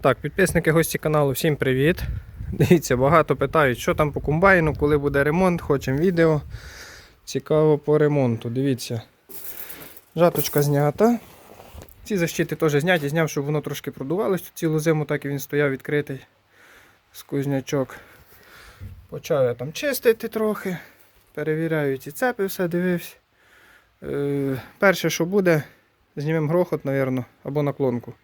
Так, підписники гості каналу, всім привіт. Дивіться, багато питають, що там по комбайну, коли буде ремонт, хочемо відео. Цікаво по ремонту. Дивіться. Жаточка знята. Ці защити теж зняті, зняв, щоб воно трошки продувалось тут цілу зиму, так і він стояв відкритий. Скузнячок. Почав я там чистити трохи. Перевіряю ці цепи, все дивився. Е, перше, що буде, знімемо грохот, мабуть, або наклонку.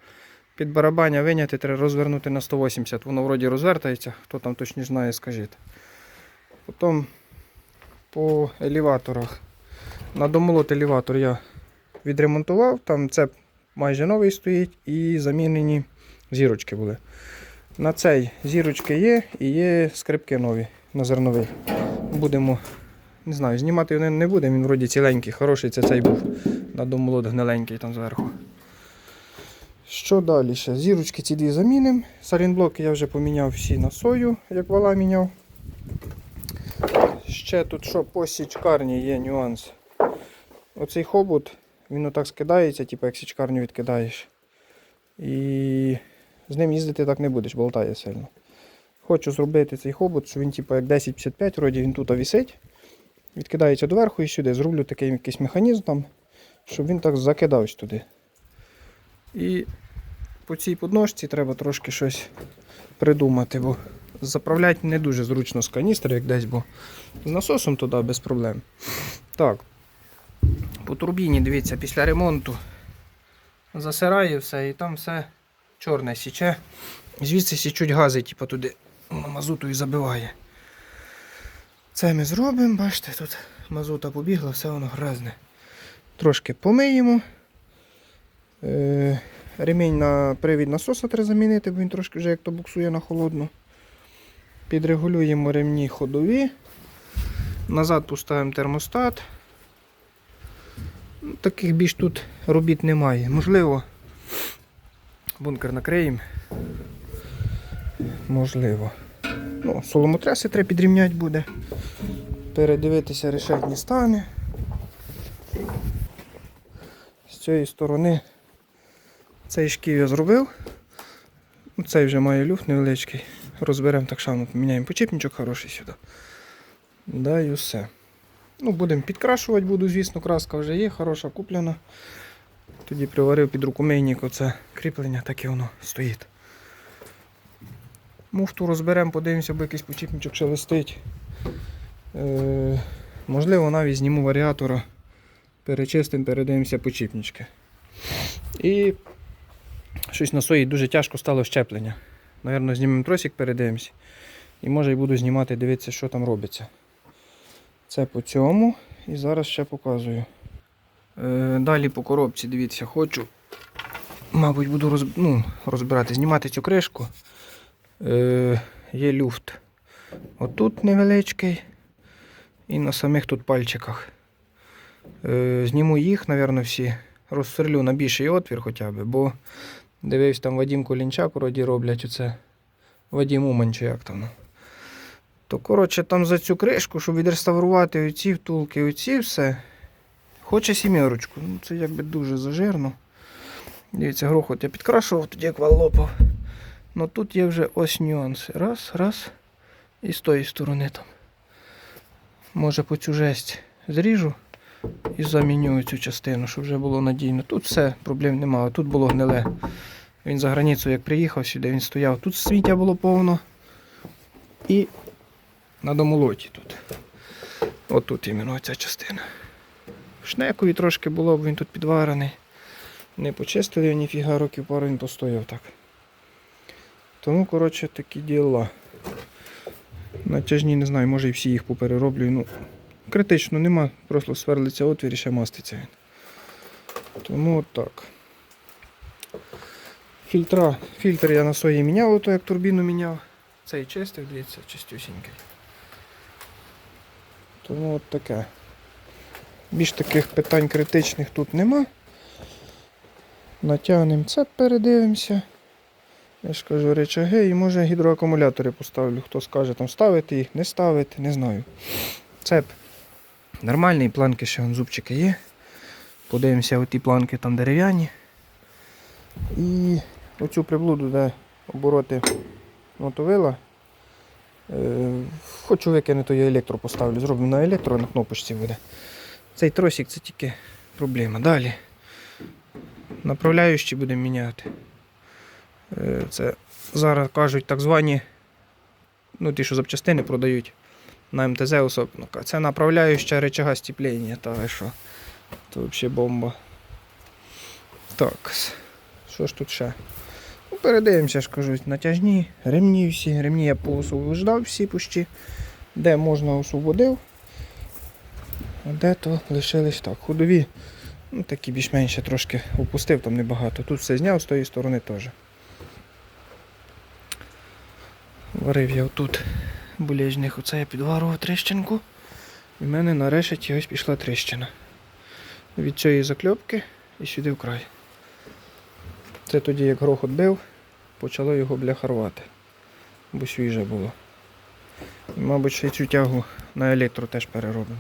Під барабаня виняти, треба розвернути на 180. Воно вроді розвертається, хто там точно знає, скажіть. Потім по елеваторах. На домолот елеватор я відремонтував, там цеп майже новий стоїть і замінені зірочки були. На цей зірочки є і є скрипки нові на зерновий. Будемо, не знаю, знімати його не будемо, він вроді ціленький, хороший це цей був. На домолот гниленький там зверху. Що далі ще? Зірочки ці дві замінимо. Салінблоки я вже поміняв всі на сою, як вала міняв. Ще тут що по січкарні є нюанс. Оцей хобот, він отак скидається, типу як січкарню відкидаєш. І з ним їздити так не будеш, болтає сильно. Хочу зробити цей хобот, що він типу як 1055, вроді він тут висить. Відкидається доверху і сюди. Зроблю такий якийсь механізм там, щоб він так закидався туди. І по цій подножці треба трошки щось придумати, бо заправляти не дуже зручно з каністри, як десь, бо з насосом туди без проблем. Так. По турбіні, дивіться, після ремонту засирає все і там все чорне січе. Звідси січуть гази, типу туди мазуту і забиває. Це ми зробимо, бачите, тут мазута побігла, все воно грязне. Трошки помиємо. Е, Ремінь на привід насоса треба замінити, бо він трошки вже як то буксує на холодну. Підрегулюємо ремні ходові. Назад поставимо термостат. Ну, Таких більш тут робіт немає. Можливо, бункер накриємо. Можливо. Ну, соломотреси треба підрівняти буде. Передивитися решетні стани. З цієї сторони цей шків я зробив. Ну, Цей вже має люфт невеличкий. Розберемо так само, поміняємо почіпничок хороший сюди. Да і все. Ну, будемо підкрашувати, буду, звісно, краска вже є, хороша куплена. Тоді приварив під рукомийник оце кріплення, так і воно стоїть. Муфту розберемо, подивимося, бо якийсь почіпничок ще листить. Е, можливо, навіть зніму варіатора, перечистимо, передивимося почіпнички. І щось на сої дуже тяжко стало щеплення. Навірно, знімемо тросик, передивимося. І може і буду знімати, дивитися, що там робиться. Це по цьому. І зараз ще показую. Е, далі по коробці, дивіться, хочу. Мабуть, буду роз... ну, розбирати, знімати цю кришку. Е, є люфт. Отут невеличкий. І на самих тут пальчиках. Е, зніму їх, напевно, всі. Розсверлю на більший отвір хоча б, бо дивився там Вадім Колінчак вроді роблять оце. Вадім Уман чи як там. То коротше там за цю кришку, щоб відреставрувати оці втулки, оці все. Хоче сімерочку. Ну це якби дуже зажирно. Дивіться, грохот я підкрашував, тоді як лопав. Ну тут є вже ось нюанси. Раз, раз. І з тої сторони там. Може по цю жесть зріжу і заміню цю частину, щоб вже було надійно. Тут все, проблем немає. Тут було гниле. Він за границю як приїхав сюди, він стояв. Тут свіття було повно. І на домолоті тут. Отут іменно ця частина. Шнекові трошки було, бо він тут підварений. Не почистили його ніфіга, років пару він постояв так. Тому, коротше, такі діла. Натяжні, не знаю, може і всі їх поперероблю. Ну, критично нема, просто сверлиться отвір і ще маститься він. Тому от так. Фільтра. Фільтр я на сої міняв, ото як турбіну міняв. Цей чистив, дивіться, чистюсінький. Тому от таке. Більш таких питань критичних тут нема. Натягнемо це, передивимося. Я ж кажу, речаги і може гідроакумулятори поставлю. Хто скаже там ставити їх, не ставити, не знаю. Цеп нормальний, планки ще зубчики є. Подивимося, оті планки там дерев'яні. І оцю приблуду, де обороти мотовила. Е, хочу викинути, я електро поставлю. Зроблю на електро, на кнопочці буде. Цей тросик це тільки проблема. Далі. Направляючі будемо міняти. Е, Це зараз кажуть так звані, ну ті, що запчастини продають на МТЗ особливо. Це направляюча речага стіплення, та що. Це взагалі бомба. Так, що ж тут ще? Ну, передивимося, ж кажуть, натяжні, ремні всі. Ремні я поосвобождав всі пущі. Де можна освободив. А де то лишились так. Ходові. Ну, такі більш-менше трошки опустив, там небагато. Тут все зняв з тої сторони теж. Варив я отут болезних, оце я підварував тріщинку. І в мене на решеті ось пішла тріщина. Від цієї закльопки і сюди вкрай. Це тоді, як грохот бив, почало його бляха рвати. Бо свіже було. І, мабуть, ще цю тягу на електро теж переробимо.